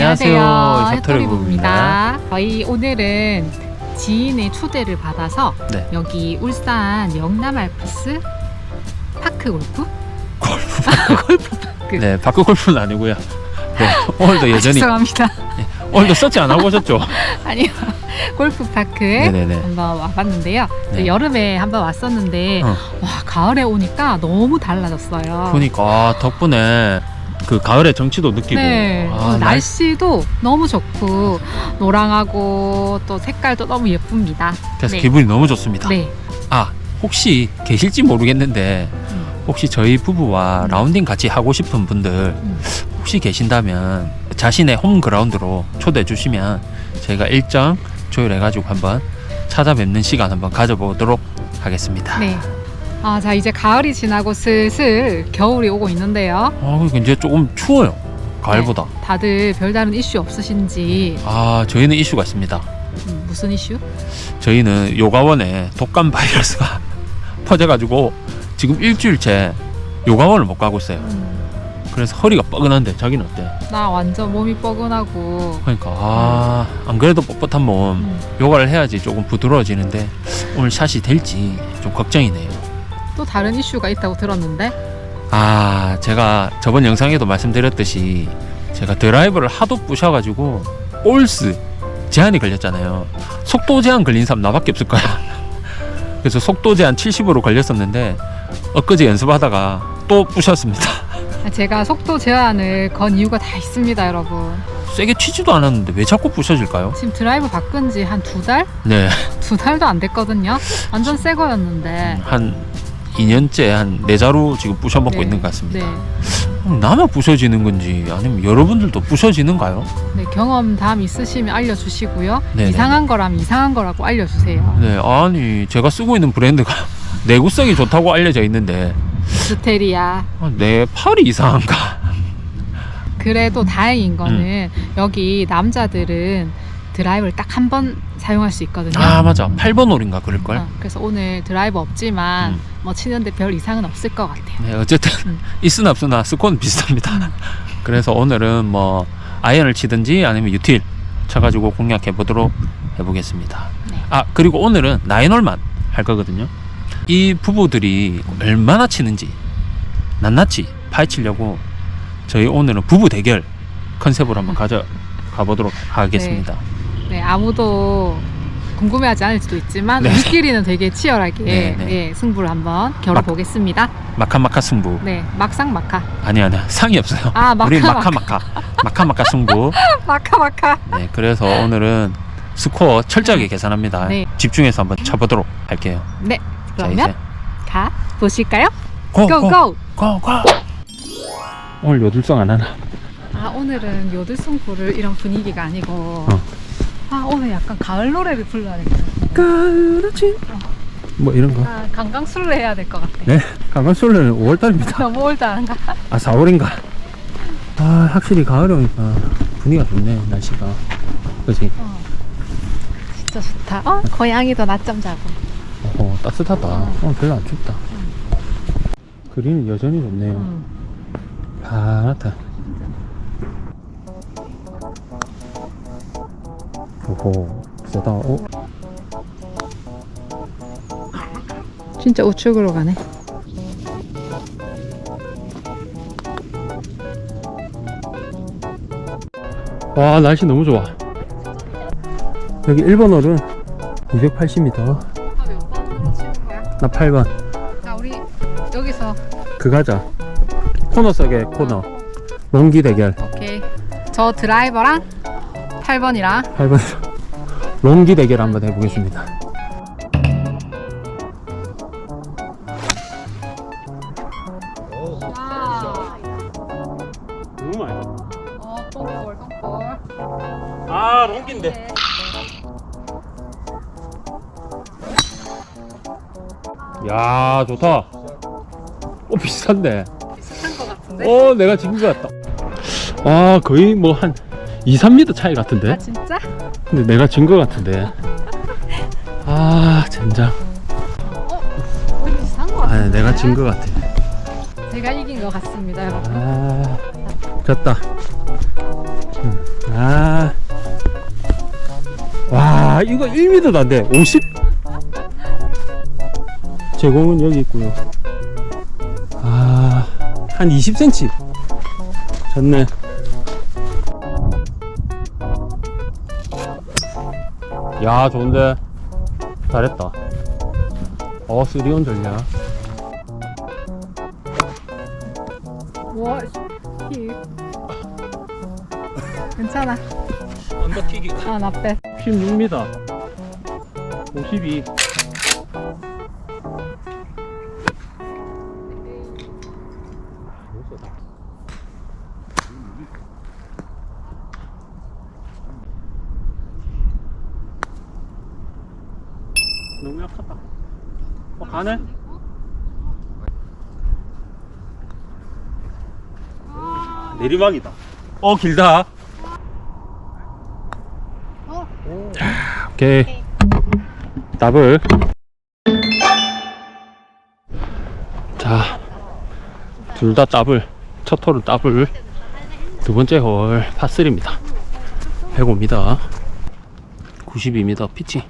안녕하세요. 혀토리 부부입니다. 저희 오늘은 지인의 초대를 받아서 네. 여기 울산 영남 알프스 파크 골프? 골프. 골프 파크. 네, 바크 골프는 아니고요. 네, 오늘도 아, 여전히 죄송합니다. 오늘도 서치 안 하고 오셨죠? 아니요. 골프 파크에 네네네. 한번 와봤는데요. 네. 여름에 한번 왔었는데 어. 와 가을에 오니까 너무 달라졌어요. 그러니까 아, 덕분에 그 가을의 정취도 느끼고 네, 아, 어, 날- 날씨도 너무 좋고 노랑하고 또 색깔도 너무 예쁩니다. 그래서 네. 기분이 너무 좋습니다. 네. 아 혹시 계실지 모르겠는데 음. 혹시 저희 부부와 음. 라운딩 같이 하고 싶은 분들 음. 혹시 계신다면 자신의 홈 그라운드로 초대해 주시면 저희가 일정 조율해 가지고 한번 찾아뵙는 시간 한번 가져보도록 하겠습니다. 네. 아, 자 이제 가을이 지나고 슬슬 겨울이 오고 있는데요. 아, 그러니까 이제 조금 추워요. 가을보다. 네, 다들 별다른 이슈 없으신지 아, 저희는 이슈가 있습니다. 음, 무슨 이슈? 저희는 요가원에 독감 바이러스가 퍼져가지고 지금 일주일째 요가원을 못 가고 있어요. 음, 그래서 허리가 뻐근한데 자기는 어때? 나 완전 몸이 뻐근하고 그러니까 아, 안 그래도 뻣뻣한 몸 음, 요가를 해야지 조금 부드러워지는데 오늘 샷이 될지 좀 걱정이네요. 또 다른 이슈가 있다고 들었는데 아, 제가 저번 영상에도 말씀드렸듯이 제가 드라이버를 하도 부셔가지고 올스 제한이 걸렸잖아요. 속도 제한 걸린 사람 나밖에 없을 거야. 그래서 속도 제한 70으로 걸렸었는데 엊그제 연습하다가 또 부셨습니다. 제가 속도 제한을 건 이유가 다 있습니다, 여러분. 세게 치지도 않았는데 왜 자꾸 부셔질까요? 지금 드라이브 바꾼 지 한 두 달? 네, 두 달도 안 됐거든요. 완전 새 거였는데. 한 2년째 한 네 자루 지금 부셔먹고 네, 있는 것 같습니다. 네. 그럼 나만 부셔지는 건지 아니면 여러분들도 부셔지는가요? 네, 경험담 있으시면 알려주시고요. 네네. 이상한 거라면 이상한 거라고 알려주세요. 네, 아니 제가 쓰고 있는 브랜드가 내구성이 좋다고 알려져 있는데 스테리아. 아, 내 팔이 이상한가? 그래도 다행인 거는 음. 여기 남자들은 드라이브를 딱 한 번 사용할 수 있거든요. 아 맞아, 8번 홀인가 그럴 걸. 어, 그래서 오늘 드라이브 없지만 음. 뭐 치는데 별 이상은 없을 것 같아요. 네, 어쨌든 음. 있으나 없으나 스코어는 비슷합니다. 그래서 오늘은 뭐 아이언을 치든지 아니면 유틸 쳐가지고 공략해 보도록 해보겠습니다. 네. 아 그리고 오늘은 나인홀만 할 거거든요. 이 부부들이 얼마나 치는지 낱낱이 파헤치려고 저희 오늘은 부부 대결 컨셉으로 한번 가져 가 보도록 하겠습니다. 네, 아무도 궁금해하지 않을 수도 있지만 네. 우리끼리는 되게 치열하게 네, 네. 예, 승부를 한번 겨뤄보겠습니다. 마카마카 승부. 네, 막상 마카. 아니 아니야 상이 없어요. 아, 마카 마카. 마카마카 마카마카 승부. 마카 마카. 네, 그래서 오늘은 스코어 철저하게 계산합니다. 네. 집중해서 한번 쳐보도록 할게요. 네, 자 그러면 가 보실까요? 고, 고 고, 고. 고, 고. 오늘 요들성 안 하나? 아 오늘은 요들 승부를 이런 분위기가 아니고 어. 아 오늘 약간 가을 노래를 불러야 될 것 같아. 까르치. 뭐 이런 거? 아 강강술래 해야 될 것 같아. 네, 강간솔레는 5월달입니다. 너무 올드한가? 아 4월인가? 아 확실히 가을이 오니까 분위기가 좋네 날씨가. 그지? 어. 진짜 좋다. 어 고양이도 낮잠 자고. 어 따뜻하다. 어 별로 안 춥다. 그림이 여전히 좋네요. 음. 파랗다. 오호 세다. 어? 진짜 우측으로 가네. 와 날씨 너무 좋아. 여기 1번 홀은 280m. 아몇 번으로 치는 거야? 나 8번. 자 우리 여기서 그 가자. 코너 속의 코너. 롱기 대결. 오케이. 저 드라이버랑 8번이랑 8번. 롱기 대결 한번 해보겠습니다. 너무 많이. 어 똥볼 똥볼. 아 롱기인데. 야 좋다. 어 비슷한데. 비슷한 것 같은데? 어 내가 지금 것 같다. 아 거의 뭐한 2, 3m 차이 같은데. 아 진짜? 근데 내가 진것 같은데. 아 젠장. 어? 우리 비슷한 것아 같은데? 내가 진것 같아. 제가 이긴 것 같습니다 여러분. 아 졌다. 음, 아. 와, 이거 1m도 안 돼. 50. 제공은 여기 있고요. 아, 한 20cm. 좋네. 야, 좋은데. 잘했다. 어, 쓰리온 전략. 와, 히. 괜찮아. 언더킥이가. 아, 나 빼. 16m. 52. 내리막이다. 어, 길다. 오케이. 더블. 자, 둘 다 더블. 첫 홀은 더블. 두 번째 홀 파3입니다. 105m. 92m 피치.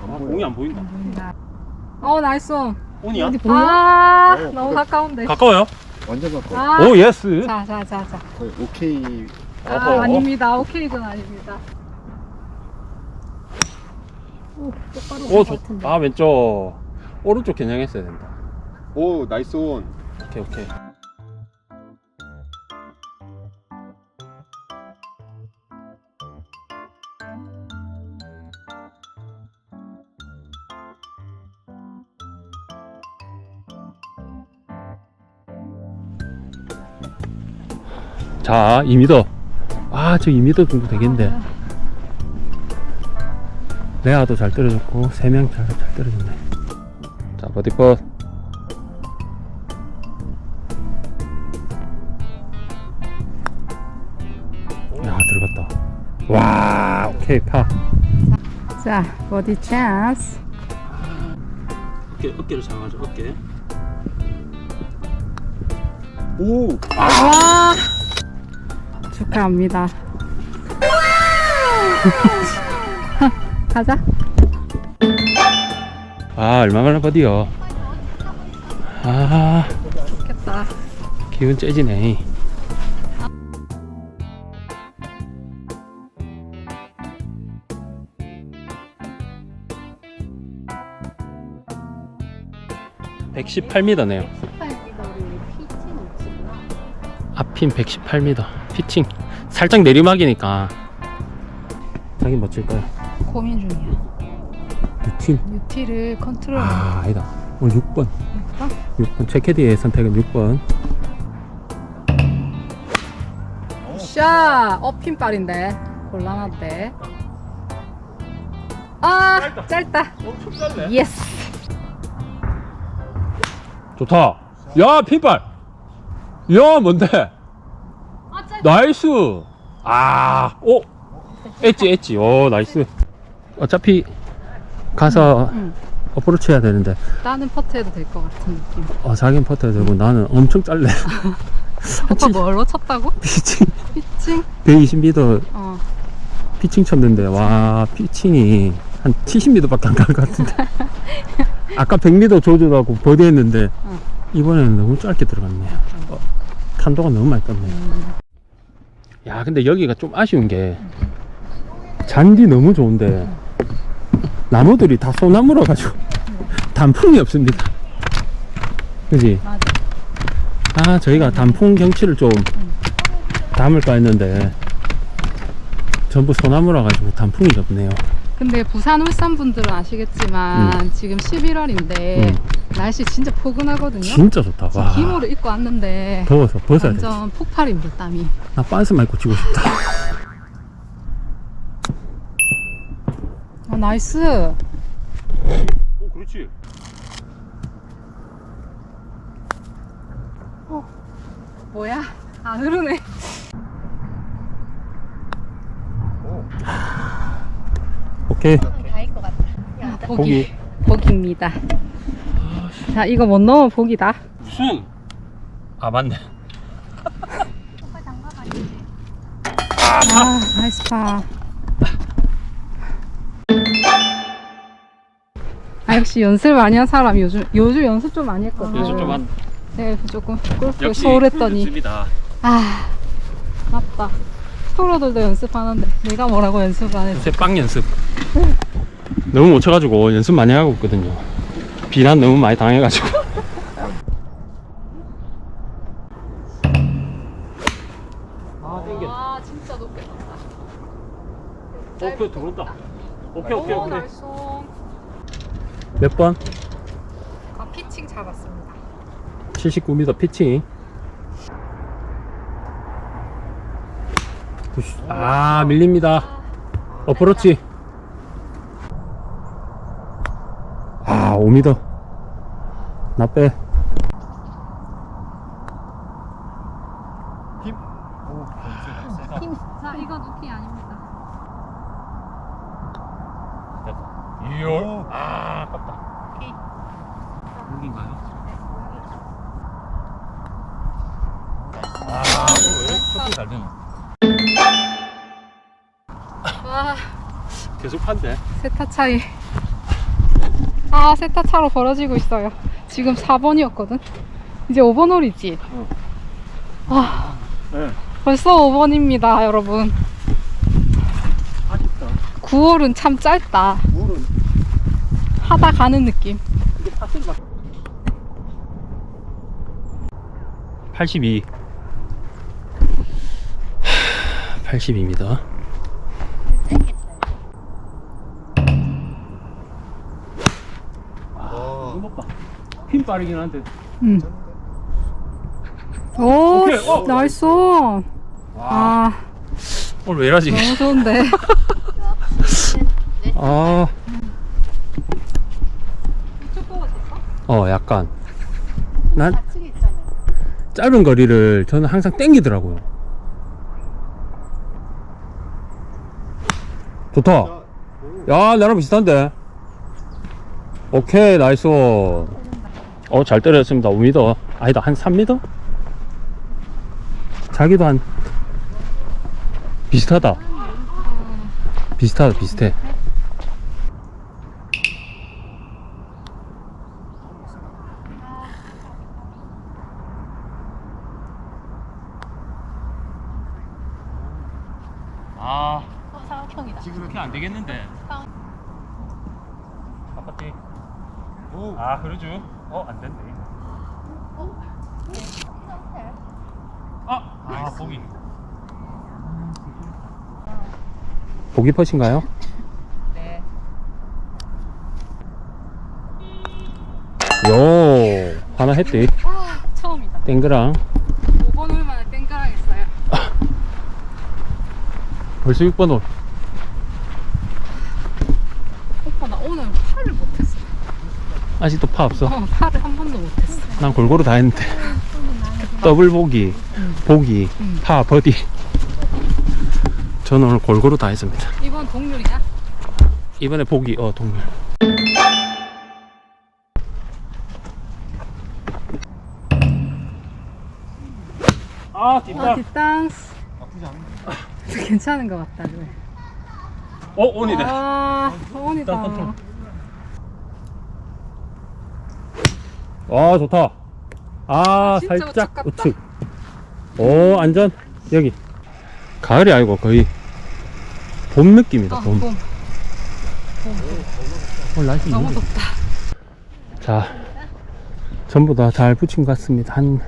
아, 공이 안 보인다. 어, 나이스. 어디 보여? 아, 어, 너무 가까운데. 가까워요? 완전 가까워. 아, 오, 예스. 자, 자, 자, 자. 거의 오케이. 아, 어허. 아닙니다. 오케이건 아닙니다. 오, 똑바로 오, 오, 좋, 같은데. 아, 왼쪽. 오른쪽 겨냥했어야 된다. 오, 나이스 온. 오케이, 오케이. 자, 2m. 아, 저 2m 정도 되겠는데. 레아도 잘 떨어졌고, 3명 잘, 잘 떨어졌네. 자, 버디컷. 야, 들어갔다. 와, 오케이, 파. 자, 버디 찬스. 어깨, 어깨를 잡아줘, 어깨. 오, 와! 축하합니다. 가자. 아, 얼마만에 버디요. 아, 좋겠다. 기분 째지네. (118m네요) 앞핀 118m 피칭 살짝 내리막이니까 자기 뭐 칠까요? 고민 중이야. 유팀 유티를 컨트롤. 아 아니다 오늘 6번 해볼까? 6번 제캐디의 선택은 6번 샤! 어핀발인데. 곤란한데. 아! 짧다. 엄청 짧네 예스! 좋다 야 핀발 야 뭔데. 나이스! 아 오 엣지 엣지. 오 나이스. 어차피 가서 응. 어프로치 해야 되는데. 나는 퍼트해도 될 것 같은 느낌. 어 자기는 퍼트해야 되고 나는 엄청 짧네 오빠 뭘로 쳤다고? 피칭. 피칭? 120m 어. 피칭 쳤는데 와 피칭이 한 70m밖에 안 간 것 같은데. 아까 100m 조절하고 버디 했는데 응. 이번에는 너무 짧게 들어갔네. 어, 탄도가 너무 많이 떴네 야 근데 여기가 좀 아쉬운 게 잔디 너무 좋은데 나무들이 다 소나무라 가지고 단풍이 없습니다 그지. 아 저희가 단풍 경치를 좀 담을까 했는데 전부 소나무라 가지고 단풍이 없네요 근데 부산 울산 분들은 아시겠지만 지금 11월인데 음. 날씨 진짜 포근하거든요. 진짜 좋다 와 기모를 입고 왔는데 더워서 벗어야 돼. 완전 폭발입니다 땀이. 나 빤스만 입고 치고 싶다. 아, 나이스. 오, 그렇지. 뭐야? 안 흐르네. 오케이. 보기. 보기입니다. 자 이거 못 넣으면 보기다. 무슨? 아 맞네 아, 나이스 파. 아, 역시 연습 많이 한 사람이 요즘, 요즘 연습 좀 많이 했거든. 요즘 좀 한. 네, 조금 골프 역시 소홀했더니. 연습이다. 아, 맞다. 프로들도 연습하는데 내가 뭐라고 연습을 안 했어. 요새 빵 연습. 너무 못 쳐가지고 연습 많이 하고 있거든요. 비난 너무 많이 당해가지고. 아 땡겨. 아, 진짜 높게 떴다. 오케이 들어온다. 오케이 오케이 오, 오케이. 나이스. 몇 번? 아, 피칭 잡았습니다. 79m 피칭. 아 밀립니다. 어프로치. 아 5m. 나 빼. 힘. 오, 세다, 세다. 힘. 자, 이거 높이 아닙니다. 이열. 아 아깝다. 여기인가요? 아 오늘 왜잘 되나? 와, 계속 한대. 세타 차이. 아, 세타 차로 벌어지고 있어요. 지금 4번이었거든. 이제 5번 홀이지. 응. 아, 네. 벌써 5번입니다, 여러분. 아쉽다. 9홀은 참 짧다. 물은 하다 가는 느낌. 이게 파스를 막. 82. 82입니다. 힘 빠르긴 한데. 응. 오, 오케이, 어. 나이스. 와. 아, 오늘 왜 이러지? 너무 좋은데. 아. 어, 약간. 난 짧은 거리를 저는 항상 땡기더라고요. 좋다. 야, 나랑 비슷한데. 오케이, 나이스. 어, 잘 때렸습니다. 5m. 아니다, 한 3m? 자기도 한 비슷하다. 비슷하다, 비슷해. 아, 사각형이다. 지금 그렇게 안 되겠는데. 아파트. 오, 아, 그러죠. 어, 안 된대. 아, 아, 보기. 보기 퍼신가요? 네. 요, 하나 했대. 아, 처음이다. 땡그랑. 5번 홀 만에 땡그랑 했어요. 벌써 6번 홀. 오빠, 나 오늘 팔을 못했어. 아직도 파 없어. 어, 팔을 한 번도 못했어. 난 골고루 다 했는데. 더블 보기, 보기, 음. 파, 버디. 저는 오늘 골고루 다 했습니다. 이번 동률이야? 이번에 보기, 어, 동물. 아, 아, 뒷땅스. 나쁘지 않은데. 괜찮은 것 같다, 그래. 어, 온이네. 아, 원이다. 와, 좋다. 아, 아, 살짝 우측. 오, 안전. 여기. 가을이 아니고 거의 봄 느낌이다, 아, 봄. 봄. 오늘 날씨 너무 너무 덥다. 자, 전부 다 잘 붙인 것 같습니다. 한,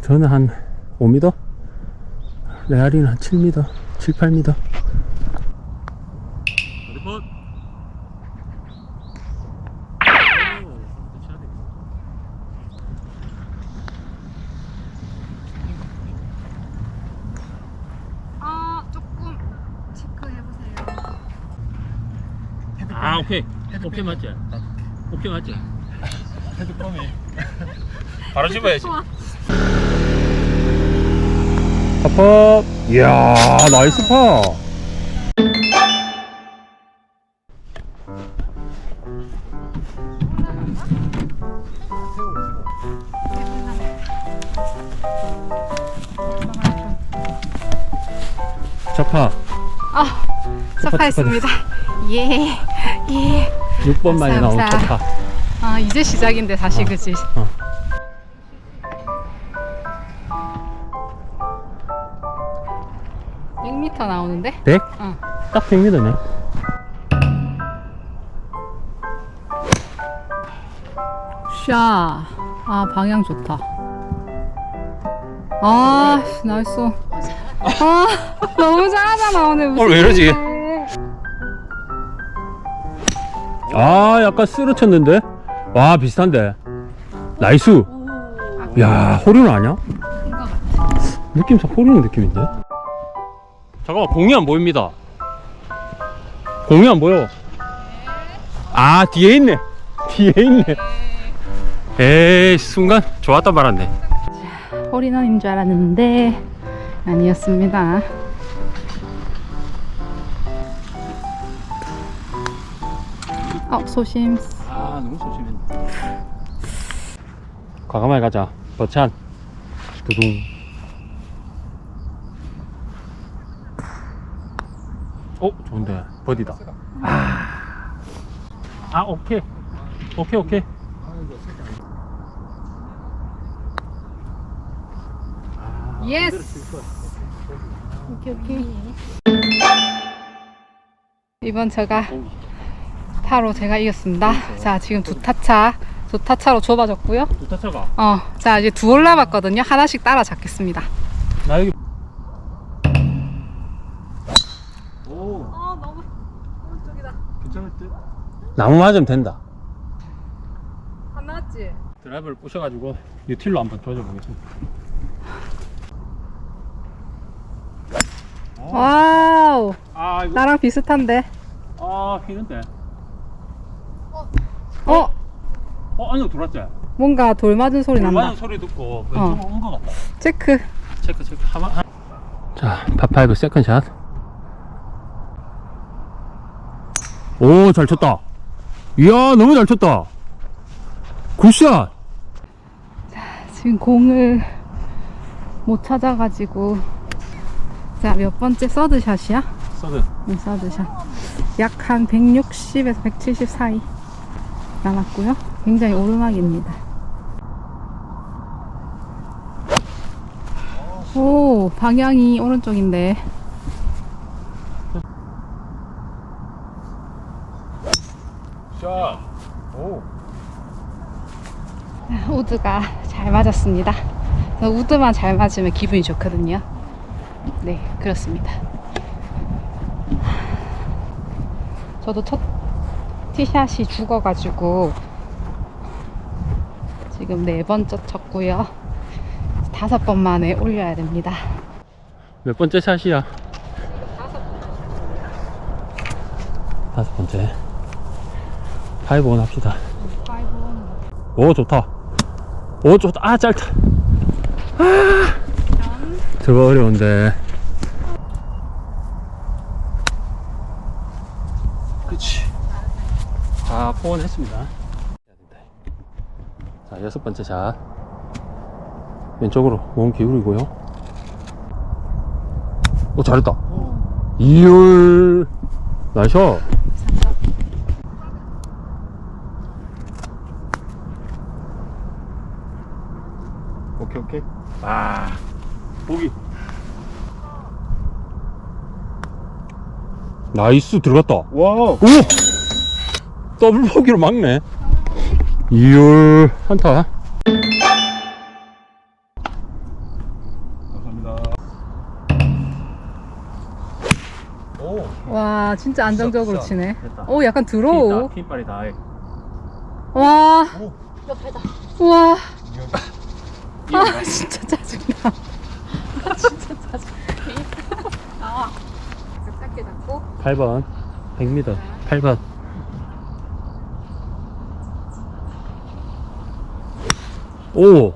저는 한 5m? 레알이는 한 7m, 7, 8m. 오케이 맞지? 아, 오케이 맞지? 헤드펌이 바로 집어야지 팝팝 이야 나이스 파 자파 아, 접하했습니다. 예, 예. 6번 만에 나온 감사합니다. 자파. 아, 이제 시작인데 다시 어. 그지? 어. 백 100m 나오는데? 100? 어. 딱 100m네. 샤. 아, 방향 좋다. 아, 나이스. 아, 너무 잘하잖아, 오늘. 무슨 오늘 왜 이러지? 일이야. 아, 약간 쓰러쳤는데? 와, 비슷한데. 나이스. 야, 호리는 아니야? 느낌상 호리는 느낌인데? 잠깐만, 공이 안 보입니다. 공이 안 보여. 아, 뒤에 있네. 뒤에 있네. 에이, 순간 좋았다 말았네. 홀인원인 줄 알았는데 아니었습니다. 어 소심. 아, 너무 소심했네. 과감하게 가자. 버찬. 두둥. 어, 좋은데. 버디다. 아. 아, 오케이. 오케이, 오케이. 예스. 오케이 오케이. 이번 제가 타로 제가 이겼습니다. 자 지금 두 타차 두 타차로 좁아졌고요. 두타차가. 어, 자 이제 두올 남았거든요. 하나씩 따라 잡겠습니다. 나 여기. 오, 아 너무 오른쪽이다. 괜찮을 듯? 나무 맞으면 된다. 안 나왔지? 드라이버를 부셔가지고 유틸로 한번 조져 보겠습니다. 와우. 아, 이거. 나랑 비슷한데. 아, 휘는데. 어, 어, 안으로 들어왔지? 뭔가 돌 맞은 소리 난다. 맞는 소리 듣고 왼쪽으로 온것 같다. 체크. 체크 체크 하마 하... 자 파파이브 세컨샷 오 잘 쳤다 이야 너무 잘 쳤다 굿샷 지금 공을 못 찾아가지고. 자, 몇 번째 서드샷이야? 서든 이 서드샷. 약 한 160에서 170 사이 남았고요. 굉장히 오르막입니다. 오, 방향이 오른쪽인데. 샷 오. 우드가 잘 맞았습니다. 우드만 잘 맞으면 기분이 좋거든요. 네, 그렇습니다. 저도 첫 티샷이 죽어가지고 지금 네 번째 쳤고요. 다섯 번 만에 올려야 됩니다. 몇 번째 샷이야? 다섯 번째. 파이브 원 합시다. 오 좋다. 오 좋다. 아 짧다. 아! 저거 어려운데 그치 아 포원 했습니다. 자 여섯 번째 샷 왼쪽으로 몸 기울이고요. 오 잘했다. 이율. 나이스. 오케이 오케이. 아 보기. 나이스 들어갔다. 와우. 오 더블 보기로 막네 이율 한타 감사합니다 오 와, 진짜 안정적으로 샷, 샷. 치네. 됐다. 오, 약간 드로우. 핀발이 다 해. 와, 오. 우와. 아, 진짜 짜증나. 아, 진짜 짜증나. 나와. 작게 잡고. 8번 100m 8번 오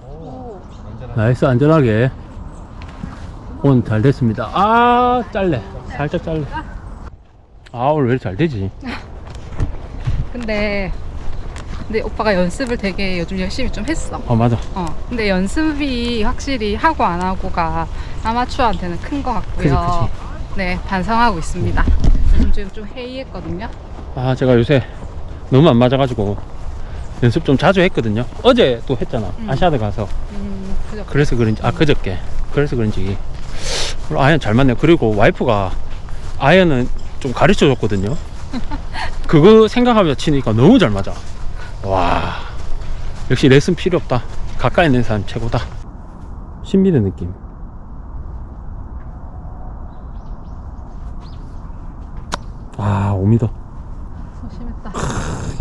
나이스 안전하게 온 잘 됐습니다 아 잘래 살짝 잘래 아 오늘 왜 이렇게 잘 되지 근데 근데 오빠가 연습을 되게 요즘 열심히 좀 했어. 어 맞아 어. 근데 연습이 확실히 하고 안 하고가 아마추어한테는 큰 것 같고요. 네, 반성하고 있습니다. 요즘 좀, 좀 해이했거든요. 아 제가 요새 너무 안 맞아가지고 연습 좀 자주 했거든요. 어제 또 했잖아. 음. 아시아드 가서. 음. 그래서 그런지 아 그저께. 그래서 그런지. 아연 잘 맞네요. 그리고 와이프가 아연은 좀 가르쳐 줬거든요. 그거 생각하면서 치니까 너무 잘 맞아. 와 역시 레슨 필요 없다. 가까이 있는 사람 최고다. 신비의 느낌. 아 5m 소심했다.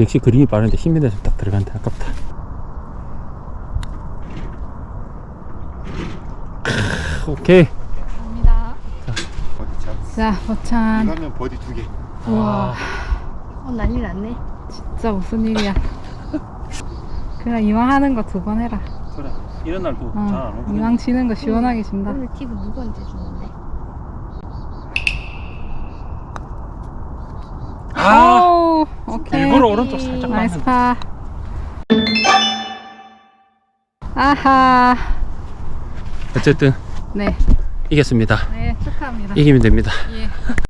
역시 그림이 빠른데 신비에서 딱 들어간다 아깝다 크, 오케이 감사합니다. 버디 찬스. 자, 보찬. 이거면 버디 두 개. 우와, 어, 난리 났네. 진짜 무슨 일이야. 그냥 이왕 하는 거 두 번 해라. 그래 이런 날도 어, 이왕 치는 거 시원하게 진다. 오늘 팁은 누구한테 주는데? 아 오, 오케이. 일부러 오른쪽 살짝 나이스 맞는 파. 아하. 어쨌든 네, 이겼습니다 네, 축하합니다. 이기면 됩니다 예.